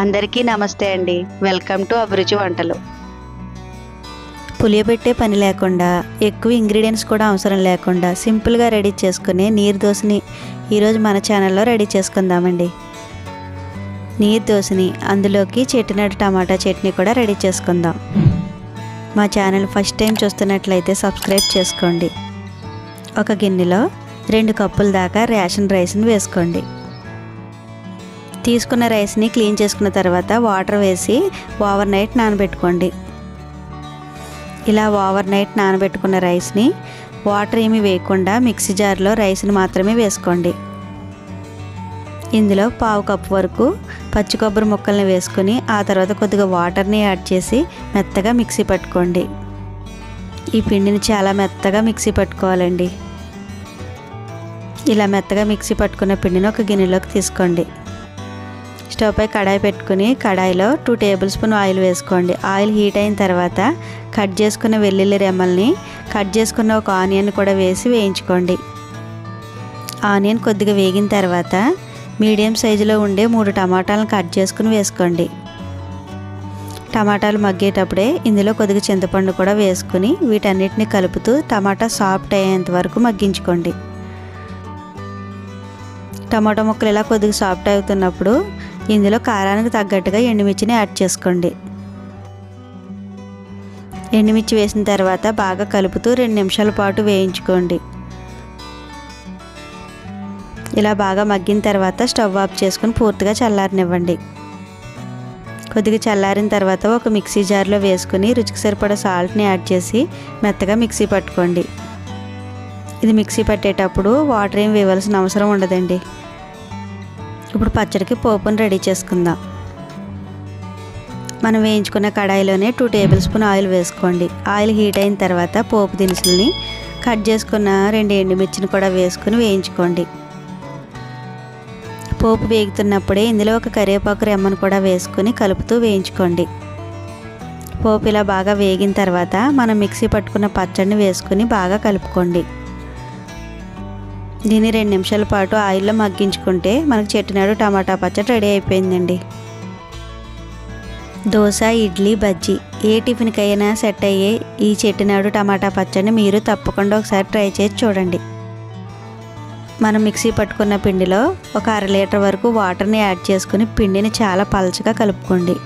అందరికీ నమస్తే అండి. వెల్కమ్ టు అభిరుచి వంటలు. పులియబెట్టే పని లేకుండా ఎక్కువ ఇంగ్రీడియంట్స్ కూడా అవసరం లేకుండా సింపుల్గా రెడీ చేసుకునే నీరు దోశని ఈరోజు మన ఛానల్లో రెడీ చేసుకుందామండి. నీరు దోశని అందులోకి చెట్టినట్టు టమాటా చట్నీ కూడా రెడీ చేసుకుందాం. మా ఛానల్ ఫస్ట్ టైం చూస్తున్నట్లయితే సబ్స్క్రైబ్ చేసుకోండి. ఒక గిన్నెలో రెండు కప్పుల దాకా రేషన్ రైస్ని వేసుకోండి. తీసుకున్న రైస్ని క్లీన్ చేసుకున్న తర్వాత వాటర్ వేసి ఓవర్ నైట్ నానబెట్టుకోండి. ఇలా ఓవర్ నైట్ నానబెట్టుకున్న రైస్ని వాటర్ ఏమి వేయకుండా మిక్సీ జార్లో రైస్ని మాత్రమే వేసుకోండి. ఇందులో పావు కప్పు వరకు పచ్చి కొబ్బరి ముక్కల్ని వేసుకొని ఆ తర్వాత కొద్దిగా వాటర్ని యాడ్ చేసి మెత్తగా మిక్సీ పట్టుకోండి. ఈ పిండిని చాలా మెత్తగా మిక్సీ పట్టుకోవాలండి. ఇలా మెత్తగా మిక్సీ పట్టుకున్న పిండిని ఒక గిన్నెలోకి తీసుకోండి. స్టవ్ పై కడాయి పెట్టుకుని కడాయిలో టూ టేబుల్ స్పూన్ ఆయిల్ వేసుకోండి. ఆయిల్ హీట్ అయిన తర్వాత కట్ చేసుకున్న వెల్లుల్లి రెమ్మల్ని కట్ చేసుకున్న ఒక ఆనియన్ కూడా వేసి వేయించుకోండి. ఆనియన్ కొద్దిగా వేగిన తర్వాత మీడియం సైజులో ఉండే మూడు టమాటాలను కట్ చేసుకుని వేసుకోండి. టమాటాలు మగ్గేటప్పుడే ఇందులో కొద్దిగా చింతపండు కూడా వేసుకుని వీటన్నిటిని కలుపుతూ టమాటా సాఫ్ట్ అయ్యేంత వరకు మగ్గించుకోండి. టమాటా ముక్కలు ఇలా కొద్దిగా సాఫ్ట్ అవుతున్నప్పుడు ఇందులో కారానికి తగ్గట్టుగా ఎండుమిర్చిని యాడ్ చేసుకోండి. ఎండుమిర్చి వేసిన తర్వాత బాగా కలుపుతూ రెండు నిమిషాల పాటు వేయించుకోండి. ఇలా బాగా మగ్గిన తర్వాత స్టవ్ ఆఫ్ చేసుకుని పూర్తిగా చల్లారనివ్వండి. కొద్దిగా చల్లారిన తర్వాత ఒక మిక్సీ జార్లో వేసుకుని రుచికి సరిపడా సాల్ట్ని యాడ్ చేసి మెత్తగా మిక్సీ పట్టుకోండి. ఇది మిక్సీ పట్టేటప్పుడు వాటర్ ఏం వేయవలసిన అవసరం ఉండదండి. ఇప్పుడు పచ్చడికి పోపును రెడీ చేసుకుందాం. మనం వేయించుకున్న కడాయిలోనే టూ టేబుల్ స్పూన్ ఆయిల్ వేసుకోండి. ఆయిల్ హీట్ అయిన తర్వాత పోపు దినుసుల్ని కట్ చేసుకున్న రెండు ఎండుమిర్చిని కూడా వేసుకుని వేయించుకోండి. పోపు వేగుతున్నప్పుడే ఇందులో ఒక కరివేపాకు రెమ్మను కూడా వేసుకుని కలుపుతూ వేయించుకోండి. పోపు ఇలా బాగా వేగిన తర్వాత మనం మిక్సీ పట్టుకున్న పచ్చడిని వేసుకుని బాగా కలుపుకోండి. దీన్ని రెండు నిమిషాల పాటు ఆయిల్లో మగ్గించుకుంటే మనకు చెట్టినాడు టమాటా పచ్చడి రెడీ అయిపోయిందండి. దోశ ఇడ్లీ బజ్జీ ఏ టిఫిన్కైనా సెట్ అయ్యే ఈ చెట్టినాడు టమాటా పచ్చడిని మీరు తప్పకుండా ఒకసారి ట్రై చేసి చూడండి. మనం మిక్సీ పట్టుకున్న పిండిలో ఒక అర లీటర్ వరకు వాటర్ని యాడ్ చేసుకుని పిండిని చాలా పలచగా కలుపుకోండి.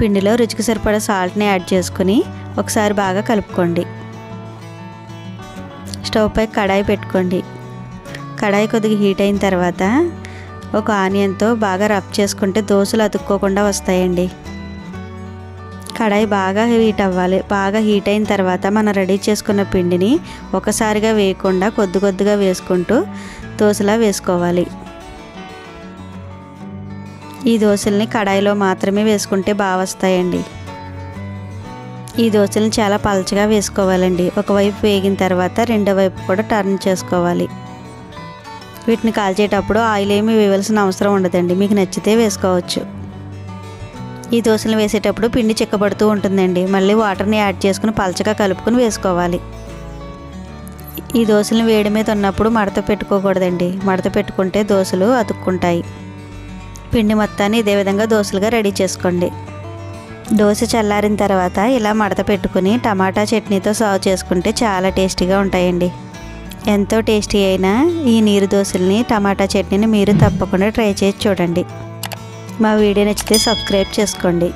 పిండిలో రుచికి సరిపడా సాల్ట్ని యాడ్ చేసుకుని ఒకసారి బాగా కలుపుకోండి. స్టవ్ పై కడాయి పెట్టుకోండి. కడాయి కొద్దిగా హీట్ అయిన తర్వాత ఒక ఆనియన్తో బాగా రబ్ చేసుకుంటే దోశలు అతుక్కోకుండా వస్తాయండి. కడాయి బాగా హీట్ అవ్వాలి. బాగా హీట్ అయిన తర్వాత మనం రెడీ చేసుకున్న పిండిని ఒకసారిగా వేయకుండా కొద్ది కొద్దిగా వేసుకుంటూ దోశలా వేసుకోవాలి. ఈ దోశల్ని కడాయిలో మాత్రమే వేసుకుంటే బాగా వస్తాయండి. ఈ దోశలను చాలా పలచగా వేసుకోవాలండి. ఒకవైపు వేగిన తర్వాత రెండో వైపు కూడా టర్న్ చేసుకోవాలి. వీటిని కాల్చేటప్పుడు ఆయిల్ ఏమీ వేయవలసిన అవసరం ఉండదండి. మీకు నచ్చితే వేసుకోవచ్చు. ఈ దోశలు వేసేటప్పుడు పిండి చిక్కబడుతూ ఉంటుందండి. మళ్ళీ వాటర్ని యాడ్ చేసుకుని పలచగా కలుపుకొని వేసుకోవాలి. ఈ దోశలను వేడి మీద ఉన్నప్పుడు మడత పెట్టుకోకూడదండి. మడత పెట్టుకుంటే దోశలు అతుక్కుంటాయి. పిండి మొత్తాన్ని ఇదే విధంగా దోశలుగా రెడీ చేసుకోండి. దోశ చల్లారిన తర్వాత ఇలా మడత పెట్టుకుని టమాటా చట్నీతో సర్వ్ చేసుకుంటే చాలా టేస్టీగా ఉంటాయండి. ఎంతో టేస్టీ అయిన ఈ నీరు దోశల్ని టమాటా చట్నీని మీరు తప్పకుండా ట్రై చేసి చూడండి. మా వీడియో నచ్చితే సబ్స్క్రైబ్ చేసుకోండి.